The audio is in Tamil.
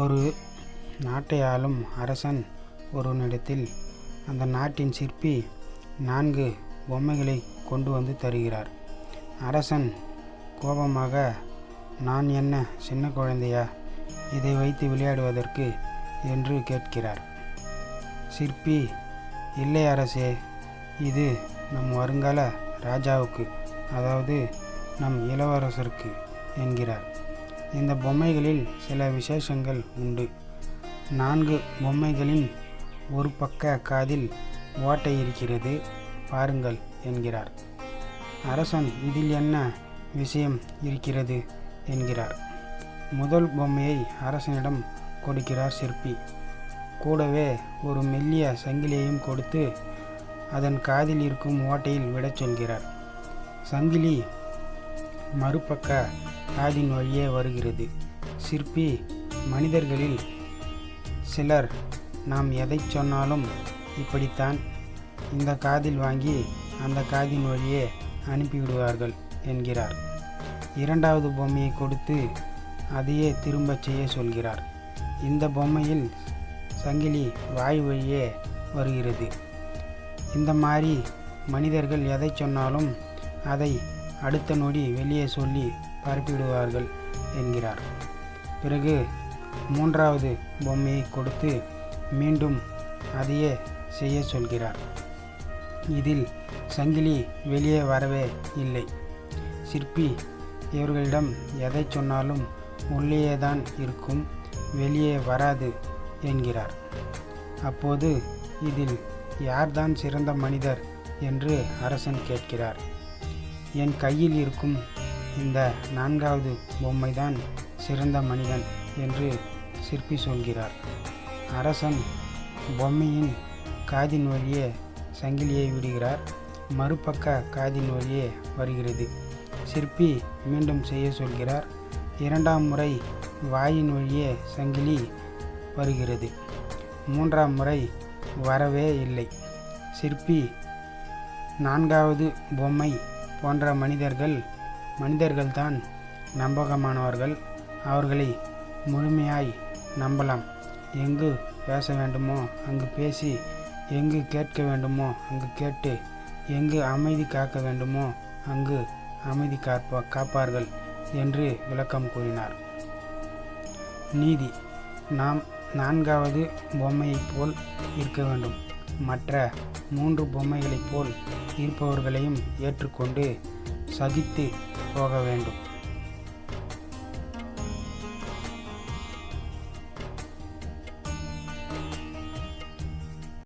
ஒரு நாட்டை ஆளும் அரசன் ஒருவனிடத்தில் அந்த நாட்டின் சிற்பி நான்கு பொம்மைகளை கொண்டு வந்து தருகிறார். அரசன் கோபமாக நான் என்ன சின்ன குழந்தையா? இதை வைத்து விளையாடுவதற்கு என்று கேட்கிறார். சிற்பி இல்லை அரசே இது நம் வருங்கால ராஜாவுக்கு அதாவது நம் இளவரசருக்கு என்கிறார். இந்த பொம்மைகளில் சில விசேஷங்கள் உண்டு. நான்கு பொம்மைகளின் ஒரு பக்க காதில் ஓட்டை இருக்கிறது பாருங்கள் என்கிறார். அரசன் இதில் என்ன விஷயம் இருக்கிறது? என்கிறார். முதல் பொம்மையை அரசனிடம் கொடுக்கிறார் சிற்பி. கூடவே ஒரு மெல்லிய சங்கிலியையும் கொடுத்து அதன் காதில் இருக்கும் ஓட்டையில் விடச் சொல்கிறார். சங்கிலி மறுபக்க காதின் வழியே வருகிறது. சிற்பி மனிதர்களில் சிலர் நாம் எதை சொன்னாலும் இப்படித்தான். இந்த காதில் வாங்கி அந்த காதின் வழியே அனுப்பிவிடுவார்கள் என்கிறார். இரண்டாவது பொம்மையை கொடுத்து அதையே திரும்பச் செய்ய சொல்கிறார். இந்த பொம்மையில் சங்கிலி வாய் வழியே வருகிறது. இந்த மாதிரி மனிதர்கள் எதை சொன்னாலும் அதை அடுத்த நொடி வெளியே சொல்லி பரப்பிவிடுவார்கள் என்கிறார். பிறகு மூன்றாவது பொம்மையை கொடுத்து மீண்டும் அதையே செய்ய சொல்கிறார். இதில் சங்கிலி வெளியே வரவே இல்லை. சிற்பி இவர்களிடம் எதை சொன்னாலும் உள்ளேயே தான் இருக்கும் வெளியே வராது என்கிறார். அப்போது இதில் யார்தான் சிறந்த மனிதர் என்று அரசன் கேட்கிறார். என் கையில் இருக்கும் இந்த நான்காவது பொம்மைதான் சிறந்த மனிதன் என்று சிற்பி சொல்கிறார். அரசன் பொம்மையின் காதின் வழியே சங்கிலியை விடுகிறார். மறுபக்க காதின் வழியே வருகிறது. சிற்பி மீண்டும் செய்ய சொல்கிறார். இரண்டாம் முறை வாயின் வழியே சங்கிலி வருகிறது. மூன்றாம் முறை வரவே இல்லை. சிற்பி நான்காவது பொம்மை போன்ற மனிதர்கள் மனிதர்கள்தான் நம்பகமானவர்கள். அவர்களை முழுமையாய் நம்பலாம். எங்கு பேச வேண்டுமோ அங்கு பேசி எங்கு கேட்க வேண்டுமோ அங்கு கேட்டு எங்கு அமைதி காக்க வேண்டுமோ அங்கு அமைதி காப்பா காப்பார்கள் என்று விளக்கம் கூறினார். நீதி. நாம் நான்காவது பொம்மையைப் போல் இருக்க வேண்டும். மற்ற மூன்று பொம்மைகளைப் போல் இருப்பவர்களையும் ஏற்றுக்கொண்டு சகித்து போக வேண்டும்.